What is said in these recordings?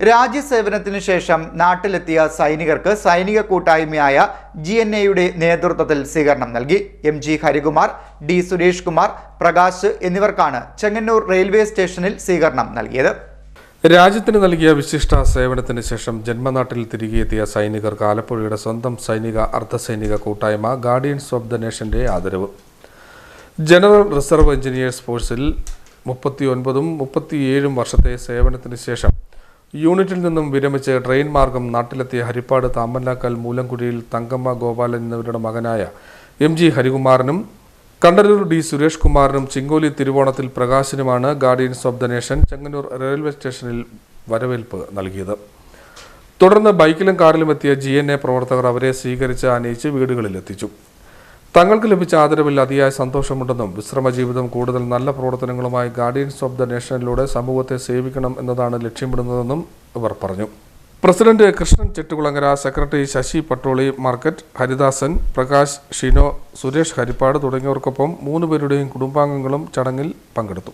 രാജ്യസേവനത്തിനു ശേഷം നാട്ടിലെത്തിയ സൈനികർക്ക് സൈനിക കൂട്ടായ്മയായ ജി എൻ എയുടെ നേതൃത്വത്തിൽ സ്വീകരണം നൽകി. M G Harikumar D Suresh Kumar Prakash എന്നിവർക്കാണ് ചെങ്ങന്നൂർ റെയിൽവേ സ്റ്റേഷനിൽ സ്വീകരണം നൽകിയത്. രാജ്യത്തിന് നൽകിയ വിശിഷ്ട സേവനത്തിന് ശേഷം ജന്മനാട്ടിൽ തിരികെ എത്തിയ സൈനികർക്ക് ആലപ്പുഴയുടെ സ്വന്തം സൈനിക അർദ്ധസൈനിക കൂട്ടായ്മ ഗാർഡിയൻസ് ഓഫ് ദ നേഷന്റെ ആദരവ്. ജനറൽ റിസർവ് എഞ്ചിനീയേഴ്സ് ഫോഴ്സിൽ മുപ്പത്തിയൊൻപതും മുപ്പത്തിയേഴും വർഷത്തെ സേവനത്തിന് ശേഷം യൂണിറ്റിൽ നിന്നും വിരമിച്ച് ട്രെയിൻ മാർഗം നാട്ടിലെത്തിയ ഹരിപ്പാട് താമല്ലാക്കൽ മൂലംകുഴിയിൽ തങ്കമ്മ ഗോപാലൻ എന്നിവരുടെ മകനായ എം ജി ഹരികുമാറിനും കണ്ടലൂർ ഡി സുരേഷ് കുമാറിനും ചിങ്കോലി തിരുവോണത്തിൽ പ്രകാശനുമാണ് guardians of the nation Chengannur railway സ്റ്റേഷനിൽ വരവേൽപ്പ് നൽകിയത്. തുടർന്ന് ബൈക്കിലും കാറിലും എത്തിയ ജി എൻ എ പ്രവർത്തകർ അവരെ സ്വീകരിച്ച് ആനയിച്ച് വീടുകളിലെത്തിച്ചു. തങ്ങൾക്ക് ലഭിച്ച ആദരവിൽ അതിയായ സന്തോഷമുണ്ടെന്നും വിശ്രമജീവിതം കൂടുതൽ നല്ല പ്രവർത്തനങ്ങളുമായി ഗാർഡിയൻസ് ഓഫ് ദ നേഷനിലൂടെ സമൂഹത്തെ സേവിക്കണം എന്നതാണ് ലക്ഷ്യമിടുന്നതെന്നും ഇവർ പറഞ്ഞു. President Krishnan Chettikulangara secretary Sasi Pattoli market Haridasan Prakash Shino Suresh Haripad തുടങ്ങിയവർക്കൊപ്പം മൂന്ന് പേരുടെയും കുടുംബാംഗങ്ങളും ചടങ്ങിൽ പങ്കെടുത്തു.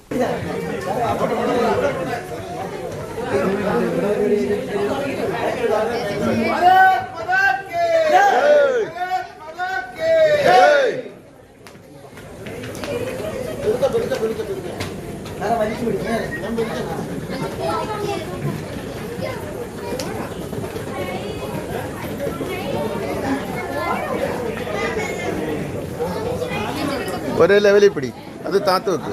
ഒരേ ലെവലിൽ പിടി. അത് താത്ത് വെക്കും.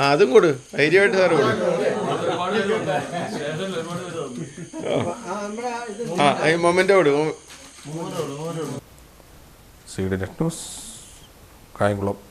ആ അതും കൊടു. ധൈര്യമായിട്ട് സാറ് കൊടു. ആ ഈ മൊമെന്റ് കൊടു. C D net news Kayamkulam.